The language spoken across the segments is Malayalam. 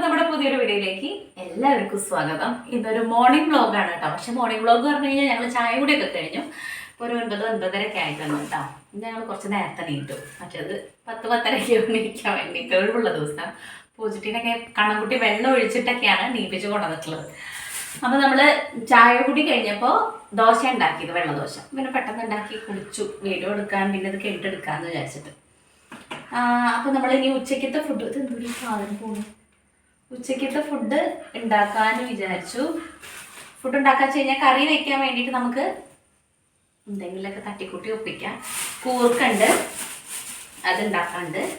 പുതിയൊരു വീഡിയോയിലേക്ക് എല്ലാവർക്കും സ്വാഗതം. ഇതൊരു മോർണിംഗ് വ്ളോഗാണ് കേട്ടോ. പക്ഷെ മോർണിംഗ് വ്ളോഗ് പറഞ്ഞു കഴിഞ്ഞാൽ ഞങ്ങൾ ചായ കൂടിയൊക്കെ കഴിഞ്ഞു. ഇപ്പോൾ ഒരു ഒൻപത് ഒൻപതരയൊക്കെ ആയിട്ടുണ്ട് കേട്ടോ. ഞങ്ങൾ കുറച്ച് നേരത്തെ നീട്ടു മറ്റേത് പത്ത് പത്തരയ്ക്ക് നീക്കാൻ വേണ്ടിയിട്ട് ഒഴിവുള്ള ദിവസം. പൂച്ചട്ടീനൊക്കെ കണ്ണൻകുട്ടി വെള്ളം ഒഴിച്ചിട്ടൊക്കെയാണ് നീപ്പിച്ച് കൊണ്ടുവന്നിട്ടുള്ളത്. അപ്പോൾ നമ്മൾ ചായ കൂടി കഴിഞ്ഞപ്പോൾ ദോശ ഉണ്ടാക്കിയത് വെള്ളദോശ. പിന്നെ പെട്ടെന്ന് ഉണ്ടാക്കി കുടിച്ചു വീഡിയോ എടുക്കാൻ പിന്നെ ഇത് കേട്ടെടുക്കാമെന്ന് വിചാരിച്ചിട്ട്. അപ്പോൾ നമ്മൾ ഇനി ഉച്ചക്കത്തെ ഫുഡ് എന്തൊരു സാധനം പോണു? ഉച്ചക്കത്തെ ഫുഡ് ഉണ്ടാക്കാന്ന് വിചാരിച്ചു. ഫുഡ് ഉണ്ടാക്കാൻ വെച്ച് കഴിഞ്ഞാൽ കറി വെക്കാൻ വേണ്ടിയിട്ട് നമുക്ക് എന്തെങ്കിലുമൊക്കെ തട്ടിക്കൂട്ടി ഒപ്പിക്കാം. കൂർക്കുണ്ട് അത് ഉണ്ടാക്കാണ്ട്.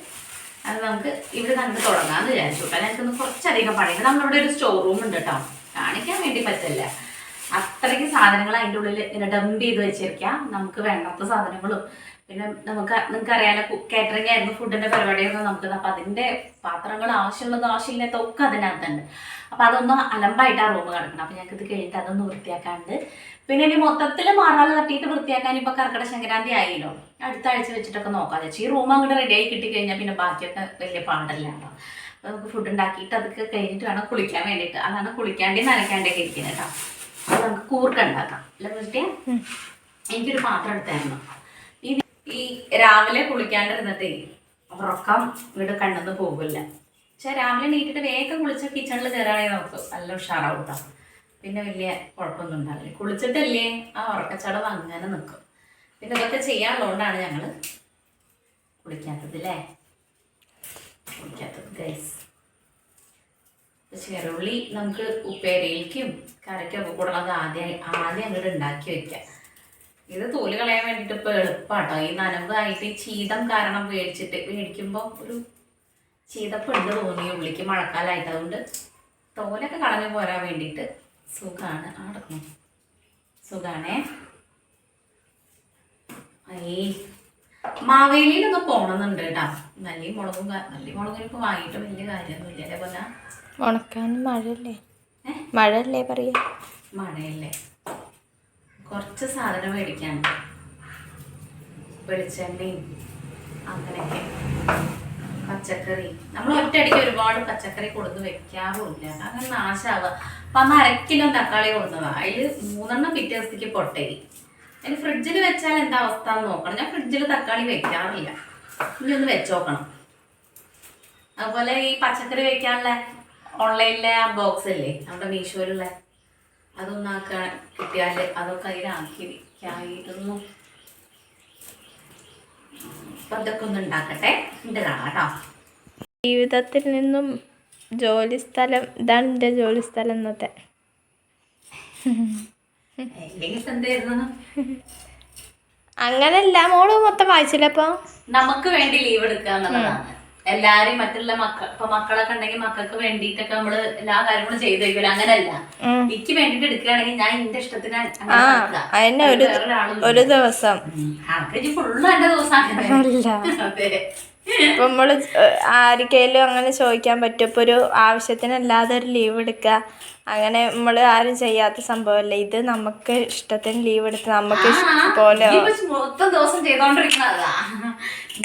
അത് നമുക്ക് ഇവിടെ നമുക്ക് തുടങ്ങാമെന്ന് വിചാരിച്ചു. കേട്ടോ എനിക്കൊന്ന് കുറച്ചധികം പണിയുണ്ട്. നമ്മളിവിടെ ഒരു സ്റ്റോർ റൂം ഉണ്ട് കേട്ടോ. കാണിക്കാൻ വേണ്ടി പറ്റില്ല. അത്രയ്ക്ക് സാധനങ്ങൾ അതിന്റെ ഉള്ളിൽ ഇങ്ങനെ ഡംപ് ചെയ്ത് വെച്ചിരിക്കാം. നമുക്ക് വേണ്ടാത്ത സാധനങ്ങളും. പിന്നെ നമുക്ക് നിങ്ങൾക്ക് അറിയാലോ കാറ്ററിംഗ് ആയിരുന്നു ഫുഡിന്റെ പരിപാടിയായിരുന്നു നമുക്ക് അപ്പൊ അതിന്റെ പാത്രങ്ങൾ ആവശ്യമുള്ളത് ആവശ്യമില്ലാത്ത ഒക്കെ അതിനകത്തുണ്ട്. അപ്പൊ അതൊന്നും അലമ്പായിട്ട് ആ റൂം കിടക്കണം. അപ്പൊ ഞങ്ങൾക്ക് ഇത് കഴിഞ്ഞിട്ട് അതൊന്ന് വൃത്തിയാക്കാണ്ട്. പിന്നെ ഇനി മൊത്തത്തിൽ മാറാതെ തട്ടിയിട്ട് വൃത്തിയാക്കാൻ ഇപ്പൊ കർക്കിടക സംക്രാന്തി ആയില്ലോ. അടുത്ത ആഴ്ച വെച്ചിട്ടൊക്കെ നോക്കാം. വെച്ചാൽ ഈ റൂം അങ്ങോട്ട് റെഡി ആയി കിട്ടിക്കഴിഞ്ഞാൽ പിന്നെ ബാക്കിയൊക്കെ വലിയ പാടല്ല കേട്ടോ. അപ്പൊ നമുക്ക് ഫുഡ് ഉണ്ടാക്കിയിട്ട് അതൊക്കെ കഴിഞ്ഞിട്ട് വേണം കുളിക്കാൻ വേണ്ടിയിട്ട്. അതാണ് കുളിക്കാണ്ടേ നനയ്ക്കാണ്ടൊക്കെ ഇരിക്കുന്നത് കേട്ടോ. അത് നമുക്ക് കൂർക്ക ഉണ്ടാക്കാം. അല്ല എനിക്കൊരു പാത്രം എടുത്തായിരുന്നു ഈ ഈ രാവിലെ കുളിക്കാണ്ടിരുന്നിട്ടേ ഉറക്കം വീട് കണ്ടെന്ന് പോകില്ല പക്ഷെ രാവിലെ നീട്ടിട്ട് വേഗം കുളിച്ച് കിച്ചണിൽ കയറാണെങ്കിൽ നമുക്ക് നല്ല ഉഷാറാവും കേട്ടോ പിന്നെ വലിയ കുഴപ്പമൊന്നും ഉണ്ടാവില്ല. കുളിച്ചിട്ടല്ലേ ആ ഉറക്കച്ചടവ് അങ്ങനെ നിൽക്കും പിന്നെ ഇതൊക്കെ ചെയ്യാനുള്ളതുകൊണ്ടാണ് ഞങ്ങൾ കുളിക്കാത്തത് അല്ലേ? കുളിക്കാത്തത് ഗൈസ് ചെറുള്ളി നമുക്ക് ഉപ്പേരിയിലേക്കും കറിക്കൊക്കെ കൂടുതലത് ആദ്യം ആദ്യം അങ്ങോട്ട് ഉണ്ടാക്കി വെക്കാം. ഇത് തോൽ കളയാൻ വേണ്ടിയിട്ട് ഇപ്പോൾ എളുപ്പമാട്ടോ ഈ നനവായിട്ട് ചീതം കാരണം മേടിച്ചിട്ട് മേടിക്കുമ്പോൾ ഒരു ചീതപ്പുണ്ട് തോന്നി ഉള്ളിക്ക് മഴക്കാലമായിട്ട് അതുകൊണ്ട് തോലൊക്കെ കളഞ്ഞു പോരാൻ വേണ്ടിയിട്ട് സുഖമാണ് അടക്കണം സുഖാണേ. അയ്യേ മാവേലിയിലൊക്കെ പോണമെന്നുണ്ട് കേട്ടാ. നല്ല മുളകും നല്ല മുളകും ഇപ്പൊ വാങ്ങിയിട്ട് വലിയ കാര്യമൊന്നുമില്ല. അതേപോലെ ഉണക്കാൻ മഴയല്ലേ? മഴയല്ലേ പറയാ? മഴയല്ലേ. കുറച്ച് സാധനം മേടിക്കാൻ വെളിച്ചെണ്ണയും അങ്ങനെയൊക്കെ. പച്ചക്കറി. നമ്മൾ ഒറ്റയടിക്ക് ഒരുപാട് പച്ചക്കറി കൊടുത്ത് വെക്കാറുമില്ല. അങ്ങനെ നാശാവുക. അപ്പൊ അന്ന് അരക്കിലോ കിലോ തക്കാളി കൊടുത്തതാ. അതിൽ മൂന്നെണ്ണം പിറ്റേ ദിവസത്തേക്ക് പൊട്ടരി അതിന് ഫ്രിഡ്ജിൽ വെച്ചാൽ എന്താ അവസ്ഥ എന്ന് നോക്കണം. ഞാൻ ഫ്രിഡ്ജിൽ തക്കാളി വെക്കാറില്ല. ഇനി ഒന്ന് വെച്ച് നോക്കണം. അതുപോലെ ഈ പച്ചക്കറി വെക്കാനുള്ള ഓൺലൈനിലെ ആ ബോക്സ് അല്ലേ നമ്മുടെ മീഷോയിലുള്ള അതൊന്നും ആക്കാൻ കിട്ടിയാൽ അതൊക്കെ അതിലാക്കി വെക്കായിരുന്നു അപ്പൊ അതൊക്കെ ഒന്ന് ഉണ്ടാക്കട്ടെ. കേട്ടോ ജീവിതത്തിൽ നിന്നും ജോലി സ്ഥലം ഇതാണ് എന്റെ ജോലി സ്ഥലം എന്നത്തെ അങ്ങനല്ല മോൾ മൊത്തം വായിച്ചില്ല അപ്പൊ നമുക്ക് വേണ്ടി ലീവ് എടുക്കുക എന്നുള്ളതാണ്. എല്ലാരും മറ്റുള്ള മക്കൾ ഇപ്പൊ മക്കളൊക്കെ ഉണ്ടെങ്കിൽ മക്കൾക്ക് വേണ്ടിട്ടൊക്കെ നമ്മൾ എല്ലാ കാര്യങ്ങളും ചെയ്തു വെക്കില്ല അങ്ങനല്ല. എനിക്ക് വേണ്ടിട്ട് എടുക്കുകയാണെങ്കിൽ ഞാൻ എന്റെ ഇഷ്ടത്തിന് ഒരു ദിവസം. ഫുള്ള് എന്റെ ദിവസം അതെ. ഇപ്പൊ നമ്മൾ ആർക്കെങ്കിലും അങ്ങനെ ചോദിക്കാൻ പറ്റും. ഇപ്പൊ ഒരു ആവശ്യത്തിനല്ലാതെ ഒരു ലീവ് എടുക്കുക. അങ്ങനെ നമ്മൾ ആരും ചെയ്യാത്ത സംഭവമല്ല. ഇത് നമുക്ക് ഇഷ്ടത്തിന് ലീവ് എടുത്ത് നമുക്ക് പോലെ മൊത്തം ദിവസം ചെയ്തോണ്ടിരിക്കുന്നതാ.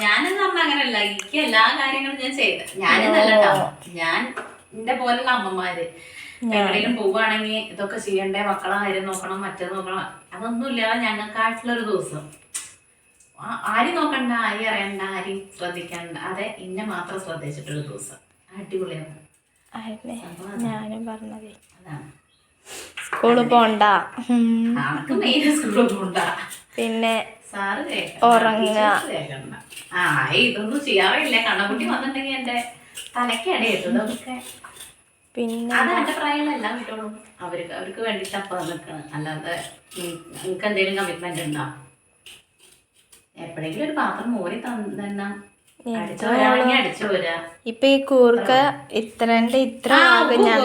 ഞാനെന്ന് പറഞ്ഞ അങ്ങനെയല്ല. എനിക്ക് എല്ലാ കാര്യങ്ങളും ഞാൻ ചെയ്ത്. ഞാനെന്നല്ല ഞാൻ എന്റെ പോലുള്ള അമ്മമാര്. എവിടെയെങ്കിലും പോവുകയാണെങ്കിൽ ഇതൊക്കെ ചെയ്യണ്ടേ? മക്കളെ കാര്യം നോക്കണം? മറ്റേത് നോക്കണം? അതൊന്നും ഇല്ലാതെ ഞങ്ങൾക്കായിട്ടുള്ളൊരു ദിവസം. ആരും നോക്കണ്ട ആരും അറിയണ്ട ആരും ശ്രദ്ധിക്കണ്ട. അതെ ഇന്നെ മാത്രം ശ്രദ്ധിച്ചിട്ടുള്ള ദിവസം. അടിപൊളിയാണ്. അതന്നെ ഞാനും പറഞ്ഞത്. അതാണ്. സ്കൂളിൽ പോണ്ട. സ്കൂളിൽ പോണ്ടാ. പിന്നെ. ഉറങ്ങുക. ആ ഇതൊന്നും ചെയ്യാറില്ല. കണ്ണക്കുട്ടി വന്നിട്ടുണ്ടെങ്കിൽ എന്റെ തലക്കടയിട്ടു പിന്നെ അത് എന്റെ പ്രായമുള്ള എല്ലാ അവർക്ക് അവർക്ക് വേണ്ടിട്ട് അപ്പൊ നിൽക്കണം അല്ലാതെ നിങ്ങൾക്ക് എന്തെങ്കിലും കമ്മിറ്റ്മെന്റ് എപ്പോഴെങ്കിലും ഒരു പാത്രം മോരി തന്നെ ഇപ്പൊ ഈ കൂർക്ക ഇത്രന്റെ ഇത്ര ഭാഗം ഞാൻ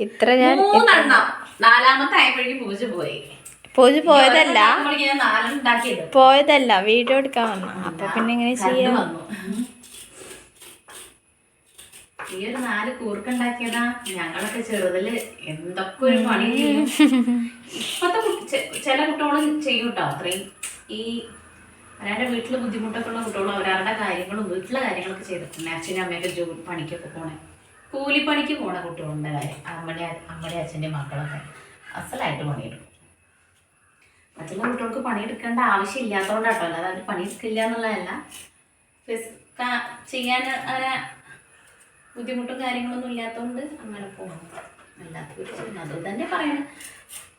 ഇത്ര ഞാൻ പൂജ പോയി. പൂജ പോയതല്ല. പോയതല്ല. വീഡിയോ എടുക്കാൻ വന്നു. അപ്പൊ പിന്നെ ഇങ്ങനെ ചെയ്യാൻ ഈ ഒരു നാല് കൂർക്കുണ്ടാക്കിയതാ. ഞങ്ങളൊക്കെ ചെറുതിൽ എന്തൊക്കെ ഒരു പണി ഇപ്പത്തെ ചില കുട്ടികളും ചെയ്യും കേട്ടോ അത്രയും ഈ അവരുടെ വീട്ടിൽ ബുദ്ധിമുട്ടൊക്കെ ഉള്ള കുട്ടികളും അവരവരുടെ കാര്യങ്ങളും വീട്ടിലെ കാര്യങ്ങളൊക്കെ ചെയ്തിട്ടുണ്ട്. അച്ഛനും അമ്മയൊക്കെ ജോ പണിക്കൊക്കെ പോണേ. കൂലിപ്പണിക്ക് പോണ കുട്ടികളുടെ കാര്യം അമ്മയുടെ അമ്മയുടെ അച്ഛന്റെ മക്കളൊക്കെ. അസലായിട്ട് പണിയെടുക്കും. മറ്റുള്ള കുട്ടികൾക്ക് പണിയെടുക്കേണ്ട ആവശ്യമില്ലാത്തതുകൊണ്ടാട്ടോ അല്ലാതെ അവർ പണിയെടുക്കില്ല എന്നുള്ളതല്ല. ചെയ്യാൻ അങ്ങനെ ബുദ്ധിമുട്ടും കാര്യങ്ങളൊന്നും ഇല്ലാത്തതുകൊണ്ട് അങ്ങനെ പോകണം അല്ലാത്തവർ ചെയ്യുന്നു. അത് തന്നെ പറയണം.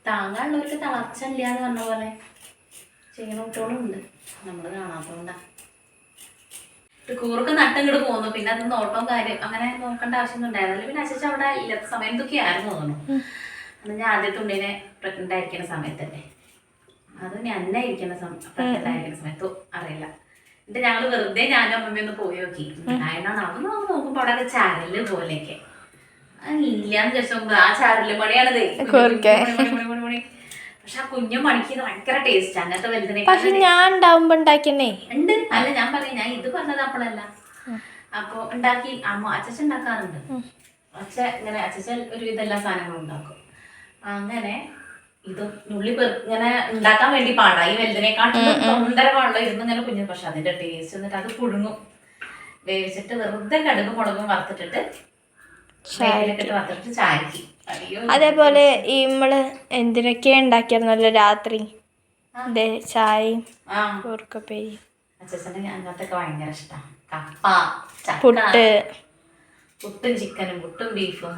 താങ്ങാനുള്ളവർക്ക് തളർച്ച ഇല്ല എന്ന് പറഞ്ഞ പോലെ ചെയ്യണ കുട്ടികളും ഉണ്ട് നമ്മൾ കാണാത്തതുകൊണ്ടാണ് കൂറൊക്കെ നട്ടങ്ങോട്ട് പോന്നു. പിന്നെ അത് നോട്ടം കാര്യം അങ്ങനെ നോക്കേണ്ട ആവശ്യമൊന്നും ഉണ്ടായിരുന്നില്ല. പിന്നെ അച്ഛൻ അവിടെ ഇല്ലാത്ത സമയം ആയിരുന്നു തോന്നുന്നു. അന്ന് ഞാൻ ആദ്യത്തെ ഉണ്ണിനെ പ്രഗ്നന്റ് ആയിരിക്കുന്ന സമയത്തല്ലേ. അത് ഞാൻ ഇരിക്കുന്ന പ്രഗ്നന്റ് ആയിരിക്കുന്ന സമയത്ത്. അറിയില്ല. എന്നിട്ട് ഞങ്ങൾ വെറുതെ ഞാനും അമ്മമ്മയും ഒന്ന് പോയി നോക്കി അതിനാണ് നടന്ന് നോക്കി നോക്കുമ്പോ അവിടെ ചരൽ പോലെയൊക്കെ. ഇല്ലാന്ന് ചോദിച്ചു ആ ചരൽ മണിയാണത്. പക്ഷെ ആ കുഞ്ഞു മണിക്ക് ഭയങ്കര ടേസ്റ്റ് അങ്ങനത്തെ വലുതിനെ പക്ഷെ ഞാൻ ഉണ്ടാവുമ്പോ ഉണ്ടാക്കിയെന്നേ. ഉണ്ട്. അല്ല ഞാൻ പറയും. ഞാൻ ഇത് പറഞ്ഞത് അപ്പോഴല്ല അപ്പൊ ഉണ്ടാക്കി അമ്മ അച്ഛൻ ഉണ്ടാക്കാറുണ്ട്. അച്ഛ ഇങ്ങനെ അച്ഛൻ ഒരു ഇതെല്ലാ സാധനങ്ങളും ഉണ്ടാക്കും. അങ്ങനെ ഇത് നുള്ളി ഇങ്ങനെ ഉണ്ടാക്കാൻ വേണ്ടി പാടാ. ഈ വലുതിനെക്കാട്ടിലും തൊണ്ടര പാടില്ല ഇരുന്ന് ഇങ്ങനെ കുഞ്ഞു. പക്ഷെ അതിന്റെ ടേസ്റ്റ് എന്നിട്ട് അത് പുഴുങ്ങും. വേവിച്ചിട്ട് വെറുതെ കടുകും മുളകും വറുത്തിട്ടിട്ട് വേപ്പിലൊക്കെ വറുത്തിട്ട് ചായക്ക് അതേപോലെ ഈ നമ്മൾ എന്തിനൊക്കെ ഉണ്ടാക്കിയായിരുന്നല്ലോ രാത്രി? അതെ ചായയും ആ. കൂർക്കപ്പേരി അച്ഛന്റെ അങ്ങനത്തൊക്കെ ഭയങ്കര ഇഷ്ടമാണ് കപ്പ പുട്ട്. പുട്ടും ചിക്കനും പുട്ടും ബീഫും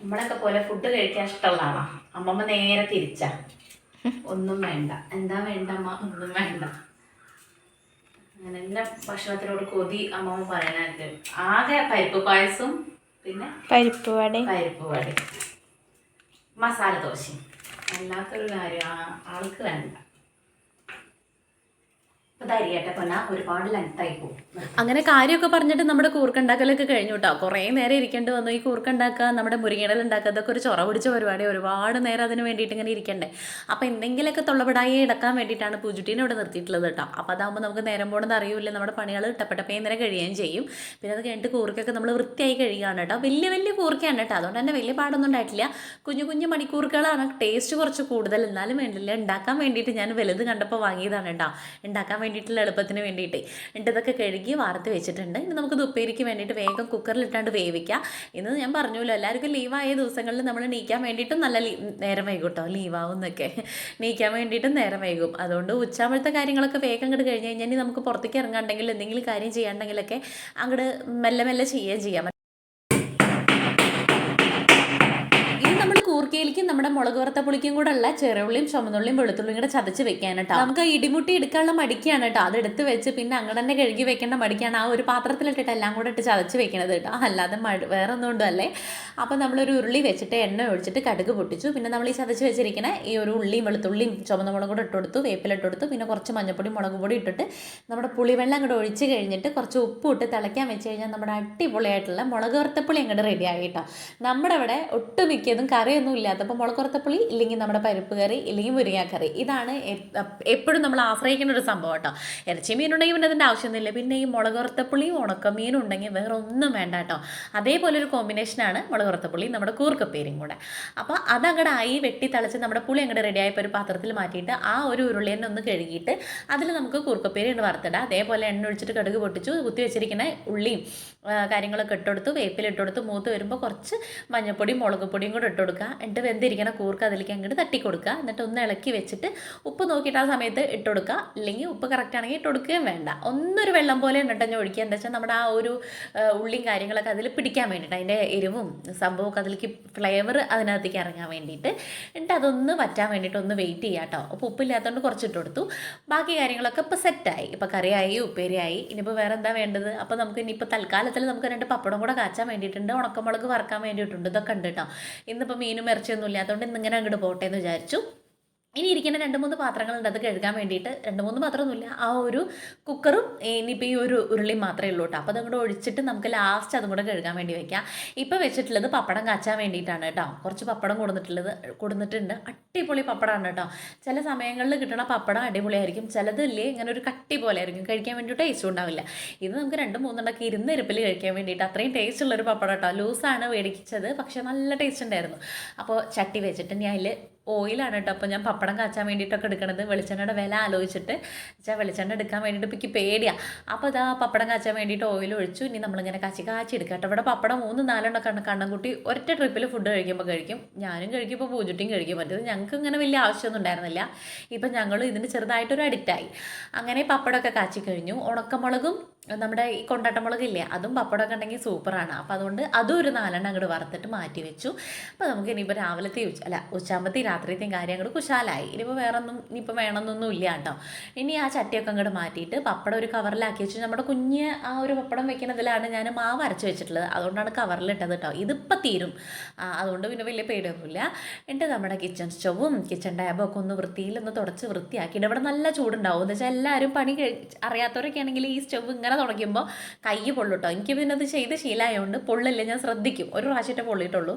നമ്മളൊക്കെ പോലെ ഫുഡ് കഴിക്കാൻ ഇഷ്ടമുള്ള ആളാ അമ്മമ്മ നേരെ തിരിച്ച. ഒന്നും വേണ്ട. എന്താ വേണ്ട അമ്മ? ഒന്നും വേണ്ട. അങ്ങനെ എല്ലാ ഭക്ഷണത്തിനോട് കൊതി അമ്മമ്മ പറയണത് ആകെ പരിപ്പ് പായസം പിന്നെ പരിപ്പ് വടയും. പരിപ്പ് വട മസാല ദോശയും. അല്ലാത്തൊരു കാര്യം ആൾക്ക് വേണ്ട ഇപ്പൊ ധരിയട്ടെ പൊന്ന ഒരുപാട് ലെങ്തായി പോകും അങ്ങനെ കാര്യമൊക്കെ പറഞ്ഞിട്ട് നമ്മുടെ കൂർക്കുണ്ടാക്കലൊക്കെ കഴിഞ്ഞു കേട്ടോ കുറേ നേരം ഇരിക്കേണ്ടി വന്നു. ഈ കൂർക്കുണ്ടാക്കുക നമ്മുടെ മുരിങ്ങടൽ ഉണ്ടാക്കുക അതൊക്കെ ഒരു ചൊറ പിടിച്ച പരിപാടി. ഒരുപാട് നേരം അതിന് വേണ്ടിയിട്ട് ഇങ്ങനെ ഇരിക്കണ്ടേ. അപ്പോൾ എന്തെങ്കിലുമൊക്കെ തൊള്ളപടായി ഇടക്കാൻ വേണ്ടിയിട്ടാണ് പൂജുട്ടീനെ ഇവിടെ നിർത്തിയിട്ടുള്ളത് കേട്ടോ. അപ്പോൾ അതാകുമ്പോൾ നമുക്ക് നേരം പോകണമെന്ന് അറിയില്ല. നമ്മുടെ പണികൾ ടപ്പട്ടപ്പേ നേരം കഴിയുകയും ചെയ്യും. പിന്നെ അത് കഴിഞ്ഞിട്ട് കൂർക്കൊക്കെ നമ്മൾ വൃത്തിയായി കഴിയുകയാണ് കേട്ടോ. വലിയ വലിയ കൂർക്കയാണ് കേട്ടോ. അതുകൊണ്ട് തന്നെ വലിയ പാടൊന്നും ഉണ്ടായിട്ടില്ല. കുഞ്ഞു കുഞ്ഞു മണിക്കൂറുകളാണ് ടേസ്റ്റ് കുറച്ച് കൂടുതൽ. എന്നാലും വേണ്ടില്ല. ഉണ്ടാക്കാൻ വേണ്ടിയിട്ട് ഞാൻ വലുത് കണ്ടപ്പോൾ വാങ്ങിയതാണ് കേട്ടോ. ഉണ്ടാക്കാൻ വേണ്ടിയിട്ടുള്ള എളുപ്പത്തിന് വേണ്ടിയിട്ട്. എന്നിട്ട് ഇതൊക്കെ കഴുകി വാർത്ത് വെച്ചിട്ടുണ്ട്. ഇനി നമുക്ക് ഉപ്പേരിക്ക് വേണ്ടിയിട്ട് വേഗം കുക്കറിലിട്ടാണ്ട് വേവിക്കാം. ഇന്ന് ഞാൻ പറഞ്ഞല്ലോ എല്ലാവർക്കും ലീവായ ദിവസങ്ങളിൽ നമ്മൾ നീക്കാൻ വേണ്ടിയിട്ടും നല്ല നേരം വൈകും കേട്ടോ ലീവാവും എന്നൊക്കെ. നീക്കാൻ വേണ്ടിയിട്ടും നേരം വൈകും. അതുകൊണ്ട് ഉച്ചാമ്പഴത്തെ കാര്യങ്ങളൊക്കെ വേഗം അങ്ങോട്ട് കഴിഞ്ഞ് കഴിഞ്ഞാൽ നമുക്ക് പുറത്തേക്ക് ഇറങ്ങാണ്ടെങ്കിൽ എന്തെങ്കിലും കാര്യം ചെയ്യാണ്ടെങ്കിലൊക്കെ അങ്ങോട്ട് മെല്ലെ മെല്ലെ ചെയ്യുകയും ചെയ്യാം. നമ്മൾ കൂർക്കയിലേക്കും നമ്മുടെ മുളക് വറുത്ത പുളിക്കും കൂടെ ഉള്ള ചെറുള്ളിയും ചുമന്നുള്ളിയും വെളുത്തുള്ളിയും കൂടെ ചതച്ച് വെക്കാൻ കേട്ടോ നമുക്ക് ഇടിമുട്ടി എടുക്കാനുള്ള മടിക്കാണ് കേട്ടോ അത് എടുത്ത് വെച്ച് പിന്നെ അങ്ങനെ തന്നെ കഴുകി വെക്കേണ്ട മടിക്കാണ് ആ ഒരു പാത്രത്തിലിട്ടിട്ട് എല്ലാം കൂടെ ഇട്ട് ചതച്ച് വെക്കണത് കേട്ടോ അല്ലാതെ വേറെ ഒന്നും കൊണ്ടല്ലേ അപ്പോൾ നമ്മളൊരു ഉരുളി വെച്ചിട്ട് എണ്ണ ഒഴിച്ചിട്ട് കടുക് പൊട്ടിച്ചു. പിന്നെ നമ്മൾ ഈ ചതച്ച് വെച്ചിരിക്കുന്ന ഈ ഒരു ഉള്ളിയും വെളുത്തുള്ളിയും ചുമന്ന മുളക് കൂടെ ഇട്ട് കൊടുത്തു വേപ്പില ഇട്ട് കൊടുത്തു പിന്നെ കുറച്ച് മഞ്ഞപ്പൊടി മുളക് പൊടി ഇട്ടിട്ട് നമ്മുടെ പുളിവെള്ളം അങ്ങോട്ട് ഒഴിച്ച് കഴിഞ്ഞിട്ട് കുറച്ച് ഉപ്പ് ഇട്ട് തിളയ്ക്കാൻ വെച്ച് കഴിഞ്ഞാൽ നമ്മുടെ അടിപൊളിയായിട്ടുള്ള മുളക് വറുത്തപ്പുളി അങ്ങോട്ട് റെഡി ആയി കേട്ടോ. നമ്മുടെ അവിടെ ഒട്ടുമിക്കതും കറിയൊന്നും ഇല്ലാത്തപ്പോൾ മുളക് വറുത്തപ്പുളി ഇല്ലെങ്കിൽ നമ്മുടെ പരിപ്പ് കറി ഇല്ലെങ്കിൽ മുരിങ്ങാക്കറി. ഇതാണ് എപ്പോഴും നമ്മൾ ആശ്രയിക്കുന്ന ഒരു സംഭവം കേട്ടോ. ഇറച്ചി മീനുണ്ടെങ്കിൽ പിന്നെ അതിന്റെ ആവശ്യമൊന്നുമില്ല. പിന്നെ ഈ മുളക് വറുത്തപ്പുളിയും ഉണക്കമീനും ഉണ്ടെങ്കിൽ വേറെ ഒന്നും വേണ്ട കേട്ടോ. അതേപോലെ ഒരു കോമ്പിനേഷനാണ് മുളക് വറുത്തപ്പുളി നമ്മുടെ കൂർക്കപ്പേരും കൂടെ. അപ്പോൾ അതങ്ങടെ ആയി വെട്ടി തളിച്ച് നമ്മുടെ പുളി അങ്ങോട്ട് റെഡിയായപ്പോൾ ഒരു പാത്രത്തിൽ മാറ്റിയിട്ട് ആ ഒരു ഉരുളിയെന്നെ ഒന്ന് കഴുകിയിട്ട് അതിൽ നമുക്ക് കൂർക്കപ്പേരി ഉണ്ട് വറുത്തിടാം. അതേപോലെ എണ്ണ ഒഴിച്ചിട്ട് കടുക് പൊട്ടിച്ചു കുത്തി വെച്ചിരിക്കുന്ന ഉള്ളിയും കാര്യങ്ങളൊക്കെ ഇട്ടുകൊടുത്ത് വേപ്പിൽ ഇട്ടുകൊടുത്ത് മൂത്ത് വരുമ്പോൾ കുറച്ച് മഞ്ഞപ്പൊടിയും മുളക് പൊടിയും കൂടെ ഇട്ട് കൊടുക്കുക. എന്നിട്ട് വെന്തിരിക്കുന്ന കൂർക്ക അതിലേക്ക് അങ്ങോട്ട് തട്ടി കൊടുക്കുക. എന്നിട്ട് ഒന്ന് ഇളക്കി വെച്ചിട്ട് ഉപ്പ് നോക്കിയിട്ട് ആ സമയത്ത് ഇട്ട് കൊടുക്കുക. ഇല്ലെങ്കിൽ ഉപ്പ് കറക്റ്റ് ആണെങ്കിൽ ഇട്ട് കൊടുക്കുകയും വേണ്ട. ഒന്നൊരു വെള്ളം പോലെ എണ്ണട്ടഞ്ഞ് ഒഴിക്കുക. എന്താ വെച്ചാൽ നമ്മുടെ ആ ഒരു ഉള്ളിയും കാര്യങ്ങളൊക്കെ അതിൽ പിടിക്കാൻ വേണ്ടിയിട്ട് അതിന്റെ എരിവും സംഭവമൊക്കെ അതിലേക്ക് ഫ്ലേവർ അതിനകത്തേക്ക് ഇറങ്ങാൻ വേണ്ടിയിട്ട്. എന്നിട്ട് അതൊന്ന് വറ്റാൻ വേണ്ടിയിട്ട് ഒന്ന് വെയിറ്റ് ചെയ്യാം കേട്ടോ അപ്പോൾ ഉപ്പില്ലാത്തതുകൊണ്ട് കുറച്ച് ഇട്ട് കൊടുത്തു. ബാക്കി കാര്യങ്ങളൊക്കെ ഇപ്പോൾ സെറ്റായി ഇപ്പോൾ കറിയായി ഉപ്പേരിയായി. ഇനിയിപ്പോൾ വേറെ എന്താ വേണ്ടത്? അപ്പോൾ നമുക്ക് ഇനിയിപ്പോൾ തൽക്കാലത്തിൽ നമുക്ക് രണ്ട് പപ്പടം കൂടെ കാച്ചാൻ വേണ്ടിയിട്ടുണ്ട്. ഉണക്കമുളക് വറക്കാൻ വേണ്ടിയിട്ടുണ്ട്. ഇതൊക്കെ ഉണ്ട് കേട്ടോ ഇന്നിപ്പോൾ മീനും ഇറച്ചിയൊന്നും ഇല്ലാത്തതുകൊണ്ട് ഇന്നിങ്ങനെ അങ്ങോട്ട് പോട്ടെ എന്ന് വിചാരിച്ചു. ഇനി ഇരിക്കുന്ന രണ്ട് മൂന്ന് പാത്രങ്ങളുണ്ട് അത് കഴുകാൻ വേണ്ടിയിട്ട്. രണ്ട് മൂന്ന് പാത്രമൊന്നുമില്ല. ആ ഒരു കുക്കറും ഇനിയിപ്പോൾ ഈ ഒരു ഉരുളി മാത്രമേ ഉള്ളൂ കേട്ടോ. അപ്പോൾ അതങ്ങോട്ട് ഒഴിച്ചിട്ട് നമുക്ക് ലാസ്റ്റ് അതും കൂടെ കഴുകാൻ വേണ്ടി വെക്കാം. ഇപ്പോൾ വെച്ചിട്ടുള്ളത് പപ്പടം കാച്ചാൻ വേണ്ടിയിട്ടാണ് കേട്ടോ. കുറച്ച് പപ്പടം കൊടുത്തിട്ടുള്ളത് കൊടുത്തിട്ടുണ്ട്. അടിപൊളി പപ്പടമാണ് കേട്ടോ. ചില സമയങ്ങളിൽ കിട്ടണ പപ്പടം അടിപൊളിയായിരിക്കും. ചിലതില്ലേ ഇങ്ങനെ ഒരു കട്ടി പോലെ ആയിരിക്കും കഴിക്കാൻ വേണ്ടി ടേസ്റ്റ് ഉണ്ടാവില്ല. ഇത് നമുക്ക് രണ്ട് മൂന്നെണ്ണൊക്കെ ഇരുന്ന് ഇരിപ്പിൽ കഴിക്കാൻ വേണ്ടിയിട്ട് അത്രയും ടേസ്റ്റ് ഉള്ളൊരു പപ്പടം കേട്ടോ. ലൂസാണ് മേടിച്ചത് പക്ഷേ നല്ല ടേസ്റ്റ് ഉണ്ടായിരുന്നു. അപ്പോൾ ചട്ടി വെച്ചിട്ട് ഞാൻ അതിൽ ഓയിലാണ് കേട്ടോ. അപ്പോൾ ഞാൻ പപ്പടം കാച്ചാൻ വേണ്ടിയിട്ടൊക്കെ എടുക്കണത്. വെളിച്ചെണ്ണയുടെ വില ആലോചിച്ചിട്ട് വെച്ചാൽ വെളിച്ചെണ്ണ എടുക്കാൻ വേണ്ടിയിട്ട് ഇപ്പോൾ എനിക്ക് പേടിയാണ് അപ്പോൾ അതാ പപ്പടം കാച്ചാൻ വേണ്ടിയിട്ട് ഓയിൽ ഒഴിച്ചു. ഇനി നമ്മളിങ്ങനെ കാച്ചി കാച്ചി എടുക്കാം കേട്ടോ. ഇവിടെ പപ്പടം മൂന്ന് നാലെണ്ണം കണ്ണ കണ്ണൻകുട്ടി ഒറ്റ ട്രിപ്പിൽ ഫുഡ് കഴിക്കുമ്പോൾ കഴിക്കും. ഞാനും കഴിക്കും ഇപ്പോൾ പൂജുട്ടിയും കഴിക്കും. മറ്റേത് ഞങ്ങൾക്ക് ഇങ്ങനെ വലിയ ആവശ്യമൊന്നും ഉണ്ടായിരുന്നില്ല. ഇപ്പം ഞങ്ങൾ ഇതിന് ചെറുതായിട്ടൊരു അഡിക്റ്റായി അങ്ങനെ പപ്പടമൊക്കെ കാച്ചി കഴിഞ്ഞു. ഉണക്കമുളകും നമ്മുടെ ഈ കൊണ്ടാട്ടമുളകില്ലേ അതും പപ്പടമൊക്കെ ഉണ്ടെങ്കിൽ സൂപ്പറാണ് അപ്പോൾ അതുകൊണ്ട് അതും ഒരു നാലെണ്ണം അങ്ങോട്ട് വറുത്തിട്ട് മാറ്റി വെച്ചു. അപ്പോൾ നമുക്ക് ഇനിയിപ്പോൾ രാവിലത്തെ അല്ല ഉച്ചാമ്പത്തെയും രാത്രിയത്തെയും കാര്യം അങ്ങോട്ട് കുശാലായി. ഇനിയിപ്പോൾ വേറെ ഒന്നും ഇനിയിപ്പോൾ വേണമെന്നൊന്നും ഇല്ല കേട്ടോ. ഇനി ആ ചട്ടിയൊക്കെ അങ്ങോട്ട് മാറ്റിയിട്ട് പപ്പടം ഒരു കവറിലാക്കി വെച്ചു. നമ്മുടെ കുഞ്ഞ് ആ ഒരു പപ്പടം വെക്കുന്നതിലാണ് ഞാൻ മാവ് അരച്ച് വെച്ചിട്ടുള്ളത്. അതുകൊണ്ടാണ് കവറിലിട്ടത് കേട്ടോ. ഇതിപ്പോൾ തീരും. അതുകൊണ്ട് പിന്നെ വലിയ പേടിയൊന്നുമില്ല. എന്നിട്ട് നമ്മുടെ കിച്ചൺ സ്റ്റവും കിച്ചൺ ടാബും ഒക്കെ ഒന്ന് വൃത്തിയിലൊന്ന് തുടച്ച് വൃത്തിയാക്കിയിട്ട് ഇവിടെ നല്ല ചൂടുണ്ടാവും. എന്ന് വെച്ചാൽ എല്ലാവരും പണി കഴി അറിയാത്തവരൊക്കെ ആണെങ്കിൽ ഈ സ്റ്റവ് ഇങ്ങനെ തുടയ്ക്കുമ്പോൾ കൈ പൊള്ളിട്ടോ എനിക്ക് പിന്നെ അത് ചെയ്ത് ശീലമായതുകൊണ്ട് പൊള്ളില്ല. ഞാൻ ശ്രദ്ധിക്കും. ഒരു പ്രാവശ്യത്തെ പൊള്ളിയിട്ടുള്ളൂ.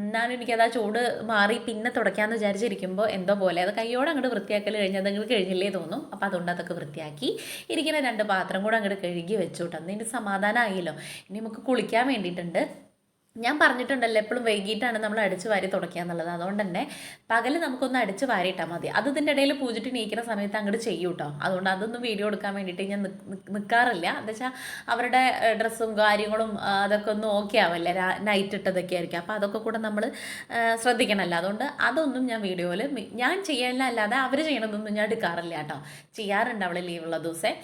എന്നാലും എനിക്കത് ആ ചൂട് മാറി പിന്നെ തുടയ്ക്കാമെന്ന് വിചാരിച്ചിരിക്കുമ്പോൾ എന്തോ പോലെ. അത് കൈയോടെ അങ്ങോട്ട് വൃത്തിയാക്കൽ കഴിഞ്ഞാൽ അത് കഴിഞ്ഞില്ലേ തോന്നും. അപ്പോൾ അതുകൊണ്ട് അതൊക്കെ വൃത്തിയാക്കി ഇരിക്കുന്ന രണ്ട് പാത്രം കൂടെ അങ്ങോട്ട് കഴുകി വെച്ചു കേട്ടോ ഇനി സമാധാനമായില്ലോ ഇനി നമുക്ക് കുളിക്കാൻ വേണ്ടിയിട്ടുണ്ട്. ഞാൻ പറഞ്ഞിട്ടുണ്ടല്ലോ എപ്പോഴും വൈകിട്ടാണ് നമ്മൾ അടിച്ച് വാരി തുടക്കുക എന്നുള്ളത്. അതുകൊണ്ട് തന്നെ പകൽ നമുക്കൊന്ന് അടിച്ച് വാരിയിട്ടാൽ മതി. അത് ഇതിന്റെ ഇടയിൽ പൂജിട്ട് നീക്കുന്ന സമയത്ത് അങ്ങോട്ട് ചെയ്യും കേട്ടോ അതുകൊണ്ട് അതൊന്നും വീഡിയോ എടുക്കാൻ വേണ്ടിയിട്ട് ഞാൻ നിൽക്കാറില്ല എന്താ വെച്ചാൽ അവരുടെ ഡ്രസ്സും കാര്യങ്ങളും അതൊക്കെ ഒന്ന് ഓക്കെ ആവല്ലേ. നൈറ്റ് ഇട്ടതൊക്കെ ആയിരിക്കും. അപ്പോൾ അതൊക്കെ കൂടെ നമ്മൾ ശ്രദ്ധിക്കണമല്ലോ അതുകൊണ്ട് അതൊന്നും ഞാൻ വീഡിയോയിൽ ഞാൻ ചെയ്യണമല്ലാതെ അല്ലാതെ അവർ ചെയ്യണതൊന്നും ഞാൻ എടുക്കാറില്ല കേട്ടോ ചെയ്യാറുണ്ട് അവൾ ലീവുള്ള ദിവസം.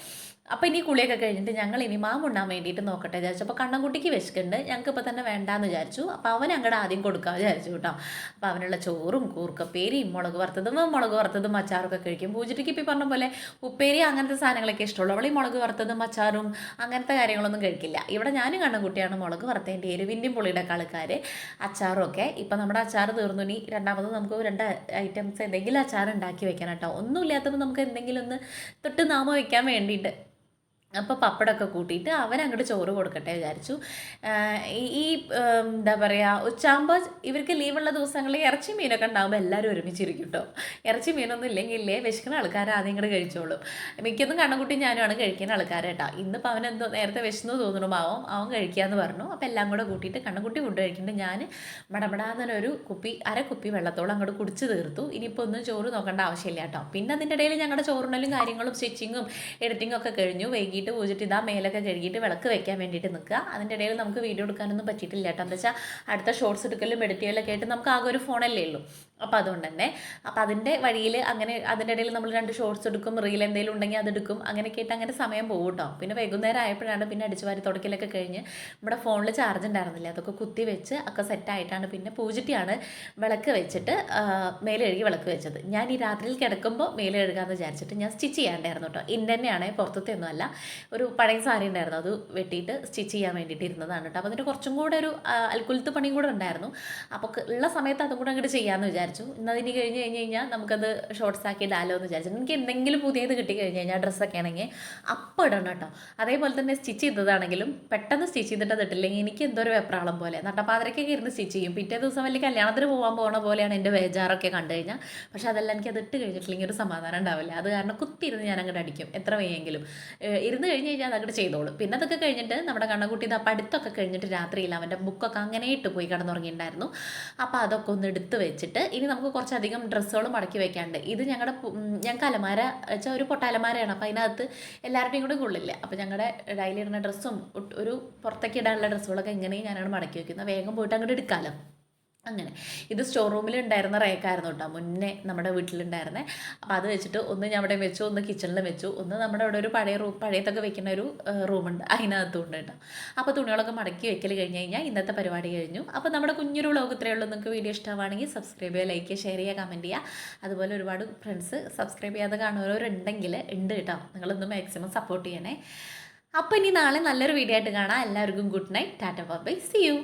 അപ്പോൾ ഇനി കുളിയൊക്കെ കഴിഞ്ഞിട്ട് ഞങ്ങൾ ഇനി മാം ഉണ്ണാൻ വേണ്ടിയിട്ട് നോക്കട്ടെ വിചാരിച്ചു. അപ്പോൾ കണ്ണൻകുട്ടിക്ക് വിശക്കുന്നുണ്ട് ഞങ്ങൾക്ക് ഇപ്പോൾ തന്നെ വേണ്ടാന്ന് വിചാരിച്ചു. അപ്പോൾ അവൻ അങ്ങോട്ട് ആദ്യം കൊടുക്കാൻ വിചാരിച്ചു കേട്ടോ. അപ്പോൾ അവനുള്ള ചോറും കൂർക്കപ്പേരിയും മുളക് വറുത്തതും മുളക് വറുത്തതും അച്ചാറൊക്കെ കഴിക്കും. പൂജിട്ടിക്ക് ഇപ്പോൾ പറഞ്ഞ പോലെ ഉപ്പേരി അങ്ങനത്തെ സാധനങ്ങളൊക്കെ ഇഷ്ടമുള്ളൂ. അവൾ ഈ മുളക് വറുത്തതും അച്ചാറും അങ്ങനത്തെ കാര്യങ്ങളൊന്നും കഴിക്കില്ല. ഇവിടെ ഞാനും കണ്ണൻകുട്ടിയാണ് മുളക് വറുത്തതിന്റെ എരിവിന്റെയും പുളിയുടെ ആൾക്കാർ അച്ചാറും ഒക്കെ. ഇപ്പം നമ്മുടെ അച്ചാർ തീർന്നു. ഇനി രണ്ടാമത് നമുക്ക് രണ്ട് ഐറ്റംസ് എന്തെങ്കിലും അച്ചാർ ഉണ്ടാക്കി വെക്കാൻ കേട്ടോ. ഒന്നുമില്ലാത്തപ്പോൾ നമുക്ക് എന്തെങ്കിലും ഒന്ന് തൊട്ട് നാമം വെക്കാൻ വേണ്ടിയിട്ട്. അപ്പോൾ പപ്പടമൊക്കെ കൂട്ടിയിട്ട് അവൻ അങ്ങോട്ട് ചോറ് കൊടുക്കട്ടെ വിചാരിച്ചു. ഈ- എന്താ പറയുക ഉച്ചാകുമ്പോൾ ഇവർക്ക് ലീവുള്ള ദിവസങ്ങളിൽ ഇറച്ചി മീനൊക്കെ ഉണ്ടാകുമ്പോൾ എല്ലാവരും ഒരുമിച്ചിരിക്കും കേട്ടോ ഇറച്ചി മീനൊന്നും ഇല്ലെങ്കിൽ ഇല്ലേ വിശക്കുന്ന ആൾക്കാർ ആദ്യം ഇങ്ങോട്ട് കഴിച്ചോളും. മിക്കതും കണ്ണുകുട്ടി ഞാനുമാണ് കഴിക്കുന്ന ആൾക്കാർ കേട്ടോ ഇന്നിപ്പോൾ അവൻ എന്തോ നേരത്തെ വിശന്നു തോന്നുന്നു ആവും അവൻ കഴിക്കാമെന്ന് പറഞ്ഞു. അപ്പോൾ എല്ലാം കൂടെ കൂട്ടിയിട്ട് കണ്ണുകുട്ടി ഫുഡ് കഴിക്കുന്നുണ്ട് ഞാൻ മടമടാന്നൊരു കുപ്പി അര കുപ്പി വെള്ളത്തോളം അങ്ങോട്ട് കുടിച്ച് തീർത്തു. ഇനിയിപ്പോൾ ഒന്നും ചോറ് നോക്കേണ്ട ആവശ്യമില്ല കേട്ടോ. പിന്നെ അതിന്റെ ഇടയിൽ ഞങ്ങളുടെ ചോറുണ്ണലും കാര്യങ്ങളും സ്റ്റിച്ചിങ്ങും എഡിറ്റിങ്ങും ഒക്കെ കഴിഞ്ഞു. വൈകിട്ട് പൂജിട്ട് ഇതാ മേലൊക്കെ കഴുകിയിട്ട് വിളക്ക് വെക്കാൻ വേണ്ടിയിട്ട് നിൽക്കുക. അതിന്റെ ഇടയിൽ നമുക്ക് വീഡിയോ എടുക്കാനൊന്നും പറ്റിയിട്ടില്ല കേട്ടോ. എന്താ വെച്ചാൽ അടുത്ത ഷോർട്സ് എടുക്കലും എഡിറ്റിങ്ങലൊക്കെ ആയിട്ട് നമുക്ക് ആകെ ഒരു ഫോണല്ലേ ഉള്ളൂ. അപ്പോൾ അതുകൊണ്ട് തന്നെ അപ്പോൾ അതിന്റെ വഴിയിൽ അങ്ങനെ അതിന്റെ ഇടയിൽ നമ്മൾ രണ്ട് ഷോർട്സ് എടുക്കും റീൽ എന്തെങ്കിലും ഉണ്ടെങ്കിൽ അതെടുക്കും അങ്ങനെ ആയിട്ട് അങ്ങനെ സമയം പോകും കേട്ടോ. പിന്നെ വൈകുന്നേരം ആയപ്പോഴാണ് പിന്നെ അടിച്ചു വാരി തുടക്കലൊക്കെ കഴിഞ്ഞ് നമ്മുടെ ഫോണിൽ ചാർജ് ഉണ്ടായിരുന്നില്ല. അതൊക്കെ കുത്തി വെച്ച് ഒക്കെ സെറ്റായിട്ടാണ് പിന്നെ പൂജിട്ടിയാണ് വിളക്ക് വെച്ചിട്ട് മേലെഴുകി മേലെ വിളക്ക് വെച്ചത്. ഞാൻ ഈ രാത്രിയിൽ കിടക്കുമ്പോൾ മേലെഴുകാമെന്ന് വിചാരിച്ചിട്ട് ഞാൻ സ്റ്റിച്ച് ചെയ്യാണ്ടായിരുന്നു കേട്ടോ. ഇൻ തന്നെയാണ് പുറത്തത്തെ ഒരു പഴയ സാരി ഉണ്ടായിരുന്നു. അത് വെട്ടിയിട്ട് സ്റ്റിച്ച് ചെയ്യാൻ വേണ്ടിയിട്ട് ഇരുന്നതാണ് കേട്ടോ. അപ്പോൾ അതിന്റെ കുറച്ചും കൂടെ ഒരു അൽക്കുലത്ത് പണിയും കൂടെ ഉണ്ടായിരുന്നു. അപ്പോൾ ഉള്ള സമയത്ത് അതും കൂടെ അങ്ങോട്ട് ചെയ്യാമെന്ന് വിചാരിച്ചു. ഇന്ന് അതിന് കഴിഞ്ഞ് കഴിഞ്ഞ് കഴിഞ്ഞാൽ നമുക്കത് ഷോർട്സ് ആക്കി ഇടാലോ എന്ന് വിചാരിച്ചു. എനിക്ക് എന്തെങ്കിലും പുതിയത് കിട്ടി കഴിഞ്ഞ് കഴിഞ്ഞാൽ ഡ്രസ്സൊക്കെ ആണെങ്കിൽ അപ്പം ഇടണം കേട്ടോ. അതേപോലെ തന്നെ സ്റ്റിച്ച് ചെയ്തതാണെങ്കിലും പെട്ടെന്ന് സ്റ്റിച്ച് ചെയ്തിട്ട് അത് ഇട്ടില്ലെങ്കിൽ എനിക്ക് എന്തോ ഒരു വെപ്രാളം പോലെ. നട്ടപ്പാതിരക്കൊക്കെ ഇരുന്ന് സ്റ്റിച്ച് ചെയ്യും. പിറ്റേ ദിവസം വലിയ കല്യാണത്തിന് പോകാൻ പോകണ പോലെയാണ് എന്റെ വേജാറൊക്കെ കണ്ടു കഴിഞ്ഞാൽ പക്ഷേ അതെല്ലാം എനിക്ക് അത് ഇട്ട് കഴിഞ്ഞിട്ടില്ലെങ്കിൽ ഒരു സമാധാനം ഉണ്ടാവില്ല. അത് കാരണം കുത്തിയിരുന്ന് ഞാൻ അങ്ങോട്ട് അടിക്കും. എത്ര വയ്യെങ്കിലും ഏഹ് ഇരുന്ന് കഴിഞ്ഞ് കഴിഞ്ഞാൽ അതങ്ങോട്ട് ചെയ്തോളും. പിന്നെ അതൊക്കെ കഴിഞ്ഞിട്ട് നമ്മുടെ കണ്ണക്കുട്ടി ആ പഠിത്തമൊക്കെ കഴിഞ്ഞിട്ട് രാത്രിയിൽ അവന്റെ ബുക്കൊക്കെ അങ്ങനെ ഇട്ട് പോയി കിടന്നുറങ്ങിയിട്ടുണ്ടായിരുന്നു. അപ്പോൾ അതൊക്കെ ഒന്ന് എടുത്ത് വെച്ചിട്ട് ഇനി നമുക്ക് കുറച്ചധികം ഡ്രസ്സുകളും മടക്കി വെക്കാണ്ട് ഇത് ഞങ്ങളുടെ ഞങ്ങൾക്ക് അലമാര വെച്ചാൽ ഒരു പൊട്ടാലമാരയാണ് അപ്പോൾ അതിനകത്ത് എല്ലാവരുടെയും കൂടെ കൊള്ളില്ല അപ്പോൾ ഞങ്ങളുടെ ഡെയിലി ഇടുന്ന ഡ്രസ്സും ഒരു പുറത്തേക്ക് ഇടാനുള്ള ഡ്രസ്സുകളൊക്കെ എങ്ങനെയും ഞാനാണ് മടക്കി വെക്കുന്നത് വേഗം പോയിട്ട് അങ്ങോട്ട് എടുക്കാമല്ലോ അങ്ങനെ. ഇത് സ്റ്റോർ റൂമിൽ ഉണ്ടായിരുന്ന റേക്കായിരുന്നു കേട്ടോ മുന്നേ നമ്മുടെ വീട്ടിലുണ്ടായിരുന്നത് അപ്പോൾ അത് വെച്ചിട്ട് ഒന്ന് ഞാൻ അവിടെ വെച്ചു ഒന്ന് കിച്ചണിൽ വെച്ചു. ഒന്ന് നമ്മുടെ അവിടെ ഒരു പഴയ റൂം പഴയത്തൊക്കെ വെക്കുന്ന ഒരു റൂമുണ്ട് അതിനകത്തും ഉണ്ട്. കേട്ടോ അപ്പോൾ തുണികളൊക്കെ മടക്കി വെക്കൽ കഴിഞ്ഞ് കഴിഞ്ഞാൽ ഇന്നത്തെ പരിപാടി കഴിഞ്ഞു. അപ്പോൾ നമ്മുടെ കുഞ്ഞൊരു വ്ളോഗ് ഇത്രയേ ഉള്ളൂ. നിങ്ങൾക്ക് വീഡിയോ ഇഷ്ടമാണെങ്കിൽ സബ്സ്ക്രൈബ് ചെയ്യുക ലൈക്ക് ചെയ്യുക ഷെയർ ചെയ്യുക കമന്റ് ചെയ്യുക അതുപോലെ ഒരുപാട് ഫ്രണ്ട്സ് സബ്സ്ക്രൈബ് ചെയ്യാതെ കാണുന്നവരുണ്ടെങ്കിൽ ഉണ്ട് കേട്ടോ നിങ്ങളൊന്ന് മാക്സിമം സപ്പോർട്ട് ചെയ്യണേ. അപ്പോൾ ഇനി നാളെ നല്ലൊരു വീഡിയോ ആയിട്ട് കാണാം. എല്ലാവർക്കും good night tata bye see you